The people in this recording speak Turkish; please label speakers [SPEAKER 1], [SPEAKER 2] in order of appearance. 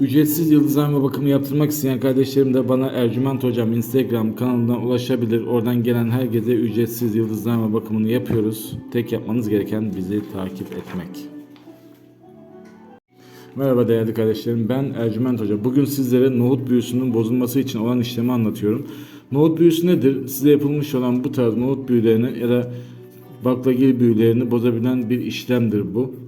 [SPEAKER 1] Ücretsiz yıldızlama bakımı yaptırmak isteyen kardeşlerim de bana Ercüment Hocam Instagram kanalından ulaşabilir. Oradan gelen herkese ücretsiz yıldızlama bakımını yapıyoruz. Tek yapmanız gereken bizi takip etmek. Merhaba değerli kardeşlerim ben Ercüment Hoca. Bugün sizlere nohut büyüsünün bozulması için olan işlemi anlatıyorum. Nohut büyüsü nedir? Size yapılmış olan bu tarz nohut büyülerini ya da baklagil büyülerini bozabilen bir işlemdir bu.